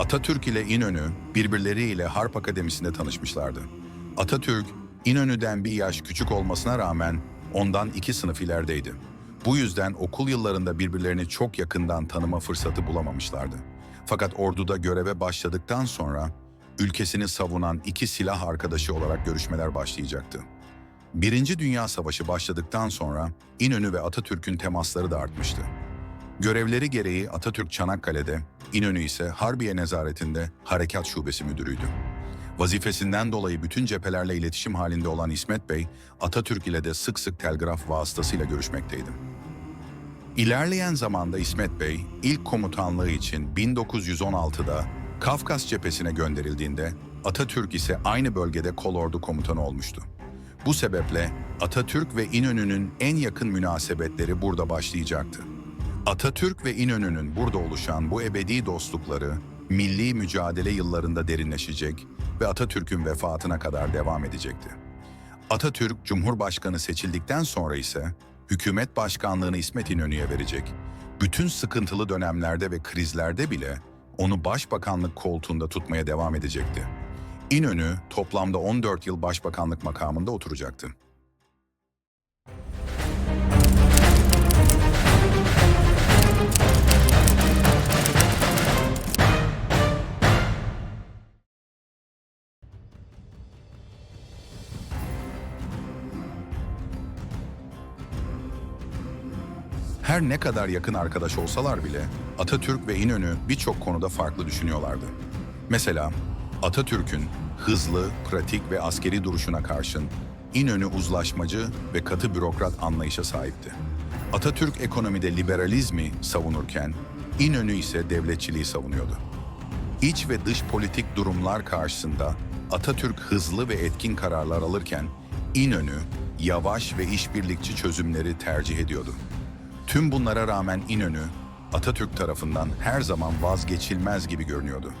Atatürk ile İnönü birbirleriyle Harp Akademisi'nde tanışmışlardı. Atatürk, İnönü'den bir yaş küçük olmasına rağmen ondan iki sınıf ilerideydi. Bu yüzden okul yıllarında birbirlerini çok yakından tanıma fırsatı bulamamışlardı. Fakat orduda göreve başladıktan sonra ülkesini savunan iki silah arkadaşı olarak görüşmeler başlayacaktı. Birinci Dünya Savaşı başladıktan sonra İnönü ve Atatürk'ün temasları da artmıştı. Görevleri gereği Atatürk Çanakkale'de, İnönü ise Harbiye Nezaretinde Harekat Şubesi Müdürüydü. Vazifesinden dolayı bütün cephelerle iletişim halinde olan İsmet Bey, Atatürk ile de sık sık telgraf vasıtasıyla görüşmekteydi. İlerleyen zamanda İsmet Bey, ilk komutanlığı için 1916'da Kafkas cephesine gönderildiğinde Atatürk ise aynı bölgede kolordu komutanı olmuştu. Bu sebeple Atatürk ve İnönü'nün en yakın münasebetleri burada başlayacaktı. Atatürk ve İnönü'nün burada oluşan bu ebedi dostlukları milli mücadele yıllarında derinleşecek ve Atatürk'ün vefatına kadar devam edecekti. Atatürk Cumhurbaşkanı seçildikten sonra ise hükümet başkanlığını İsmet İnönü'ye verecek. Bütün sıkıntılı dönemlerde ve krizlerde bile onu başbakanlık koltuğunda tutmaya devam edecekti. İnönü toplamda 14 yıl başbakanlık makamında oturacaktı. Her ne kadar yakın arkadaş olsalar bile Atatürk ve İnönü birçok konuda farklı düşünüyorlardı. Mesela Atatürk'ün hızlı, pratik ve askeri duruşuna karşın İnönü uzlaşmacı ve katı bürokrat anlayışa sahipti. Atatürk ekonomide liberalizmi savunurken İnönü ise devletçiliği savunuyordu. İç ve dış politik durumlar karşısında Atatürk hızlı ve etkin kararlar alırken İnönü yavaş ve işbirlikçi çözümleri tercih ediyordu. Tüm bunlara rağmen İnönü Atatürk tarafından her zaman vazgeçilmez gibi görünüyordu.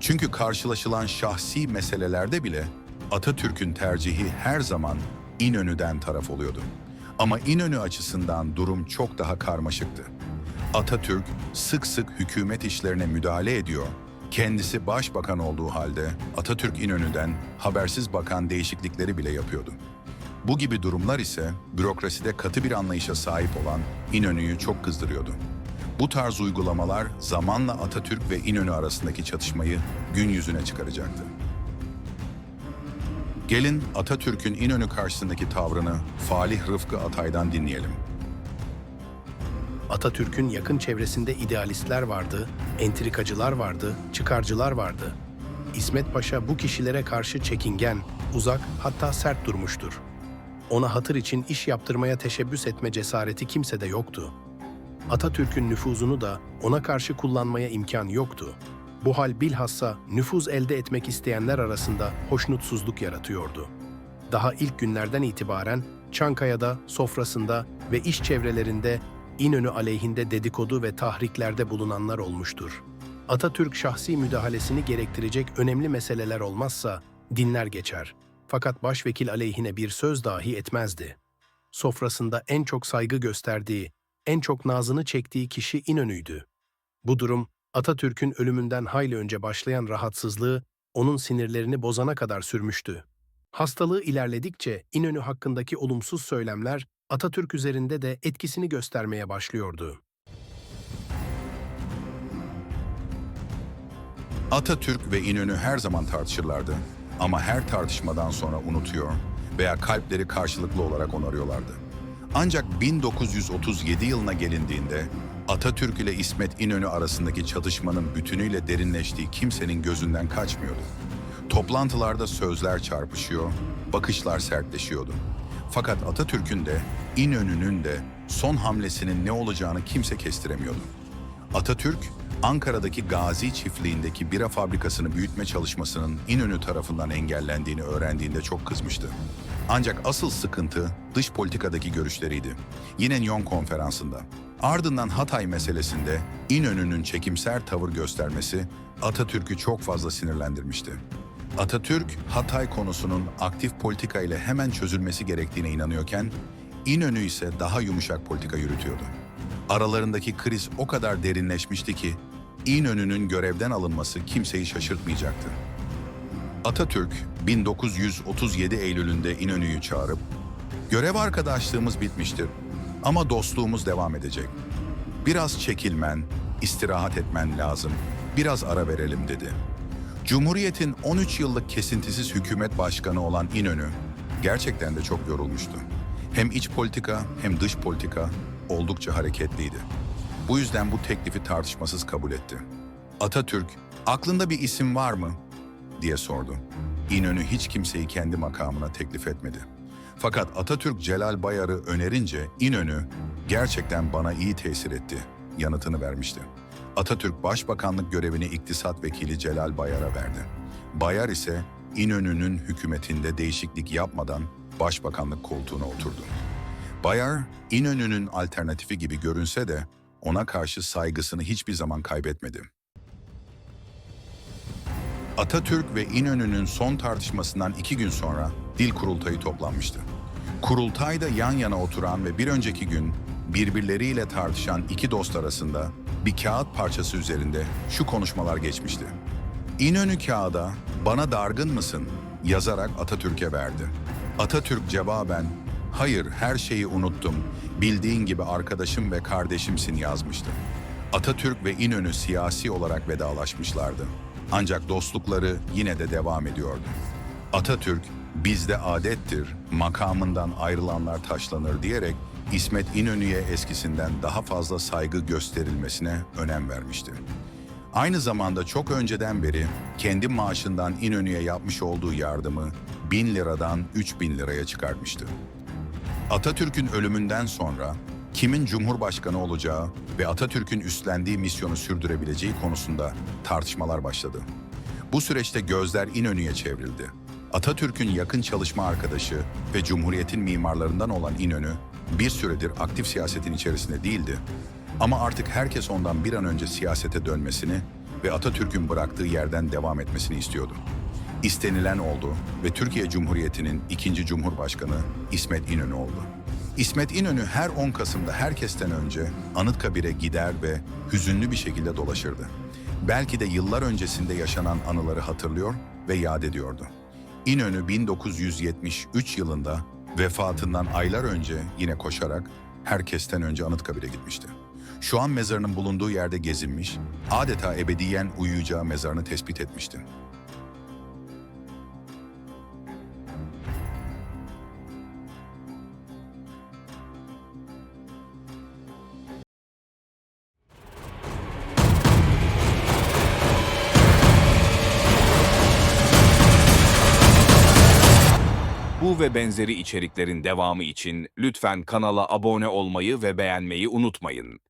Çünkü karşılaşılan şahsi meselelerde bile Atatürk'ün tercihi her zaman İnönü'den taraf oluyordu. Ama İnönü açısından durum çok daha karmaşıktı. Atatürk sık sık hükümet işlerine müdahale ediyor. Kendisi başbakan olduğu halde Atatürk İnönü'den habersiz bakan değişiklikleri bile yapıyordu. Bu gibi durumlar ise bürokraside katı bir anlayışa sahip olan İnönü'yü çok kızdırıyordu. Bu tarz uygulamalar zamanla Atatürk ve İnönü arasındaki çatışmayı gün yüzüne çıkaracaktı. Gelin Atatürk'ün İnönü karşısındaki tavrını Falih Rıfkı Atay'dan dinleyelim. Atatürk'ün yakın çevresinde idealistler vardı, entrikacılar vardı, çıkarcılar vardı. İsmet Paşa bu kişilere karşı çekingen, uzak hatta sert durmuştur. Ona hatır için iş yaptırmaya teşebbüs etme cesareti kimsede yoktu. Atatürk'ün nüfuzunu da ona karşı kullanmaya imkan yoktu. Bu hal bilhassa nüfuz elde etmek isteyenler arasında hoşnutsuzluk yaratıyordu. Daha ilk günlerden itibaren Çankaya'da, sofrasında ve iş çevrelerinde İnönü aleyhinde dedikodu ve tahriklerde bulunanlar olmuştur. Atatürk şahsi müdahalesini gerektirecek önemli meseleler olmazsa dinler geçer. Fakat başvekil aleyhine bir söz dahi etmezdi. Sofrasında en çok saygı gösterdiği, en çok nazını çektiği kişi İnönü'ydü. Bu durum Atatürk'ün ölümünden hayli önce başlayan rahatsızlığı onun sinirlerini bozana kadar sürmüştü. Hastalığı ilerledikçe İnönü hakkındaki olumsuz söylemler Atatürk üzerinde de etkisini göstermeye başlıyordu. Atatürk ve İnönü her zaman tartışırlardı ama her tartışmadan sonra unutuyor veya kalpleri karşılıklı olarak onarıyorlardı. Ancak 1937 yılına gelindiğinde Atatürk ile İsmet İnönü arasındaki çatışmanın bütünüyle derinleştiği kimsenin gözünden kaçmıyordu. Toplantılarda sözler çarpışıyor, bakışlar sertleşiyordu. Fakat Atatürk'ün de İnönü'nün de son hamlesinin ne olacağını kimse kestiremiyordu. Atatürk, Ankara'daki Gazi çiftliğindeki bira fabrikasını büyütme çalışmasının İnönü tarafından engellendiğini öğrendiğinde çok kızmıştı. Ancak asıl sıkıntı dış politikadaki görüşleriydi. Yine Nyon konferansında. Ardından Hatay meselesinde İnönü'nün çekimser tavır göstermesi Atatürk'ü çok fazla sinirlendirmişti. Atatürk, Hatay konusunun aktif politika ile hemen çözülmesi gerektiğine inanıyorken, İnönü ise daha yumuşak politika yürütüyordu. Aralarındaki kriz o kadar derinleşmişti ki, İnönü'nün görevden alınması kimseyi şaşırtmayacaktı. Atatürk 1937 Eylül'ünde İnönü'yü çağırıp "Görev arkadaşlığımız bitmiştir ama dostluğumuz devam edecek. Biraz çekilmen, istirahat etmen lazım. Biraz ara verelim." dedi. Cumhuriyet'in 13 yıllık kesintisiz hükümet başkanı olan İnönü gerçekten de çok yorulmuştu. Hem iç politika hem dış politika oldukça hareketliydi. Bu yüzden bu teklifi tartışmasız kabul etti. Atatürk, aklında bir isim var mı? diye sordu. İnönü hiç kimseyi kendi makamına teklif etmedi. Fakat Atatürk Celal Bayar'ı önerince İnönü gerçekten bana iyi tesir etti yanıtını vermişti. Atatürk Başbakanlık görevini İktisat Vekili Celal Bayar'a verdi. Bayar ise İnönü'nün hükümetinde değişiklik yapmadan Başbakanlık koltuğuna oturdu. Bayar, İnönü'nün alternatifi gibi görünse de ona karşı saygısını hiçbir zaman kaybetmedi. Atatürk ve İnönü'nün son tartışmasından iki gün sonra dil kurultayı toplanmıştı. Kurultayda yan yana oturan ve bir önceki gün birbirleriyle tartışan iki dost arasında bir kağıt parçası üzerinde şu konuşmalar geçmişti. İnönü kağıda bana dargın mısın yazarak Atatürk'e verdi. Atatürk cevaben hayır her şeyi unuttum bildiğin gibi arkadaşım ve kardeşimsin yazmıştı. Atatürk ve İnönü siyasi olarak vedalaşmışlardı. Ancak dostlukları yine de devam ediyordu. Atatürk, bizde adettir, makamından ayrılanlar taşlanır diyerek İsmet İnönü'ye eskisinden daha fazla saygı gösterilmesine önem vermişti. Aynı zamanda çok önceden beri kendi maaşından İnönü'ye yapmış olduğu yardımı 1000 liradan 3000 liraya çıkartmıştı. Atatürk'ün ölümünden sonra kimin cumhurbaşkanı olacağı ve Atatürk'ün üstlendiği misyonu sürdürebileceği konusunda tartışmalar başladı. Bu süreçte gözler İnönü'ye çevrildi. Atatürk'ün yakın çalışma arkadaşı ve Cumhuriyet'in mimarlarından olan İnönü bir süredir aktif siyasetin içerisinde değildi. Ama artık herkes ondan bir an önce siyasete dönmesini ve Atatürk'ün bıraktığı yerden devam etmesini istiyordu. İstenilen oldu ve Türkiye Cumhuriyeti'nin ikinci Cumhurbaşkanı İsmet İnönü oldu. İsmet İnönü her 10 Kasım'da herkesten önce Anıtkabir'e gider ve hüzünlü bir şekilde dolaşırdı. Belki de yıllar öncesinde yaşanan anıları hatırlıyor ve yad ediyordu. İnönü 1973 yılında vefatından aylar önce yine koşarak herkesten önce Anıtkabir'e gitmişti. Şu an mezarının bulunduğu yerde gezinmiş, adeta ebediyen uyuyacağı mezarını tespit etmişti. Bu ve benzeri içeriklerin devamı için lütfen kanala abone olmayı ve beğenmeyi unutmayın.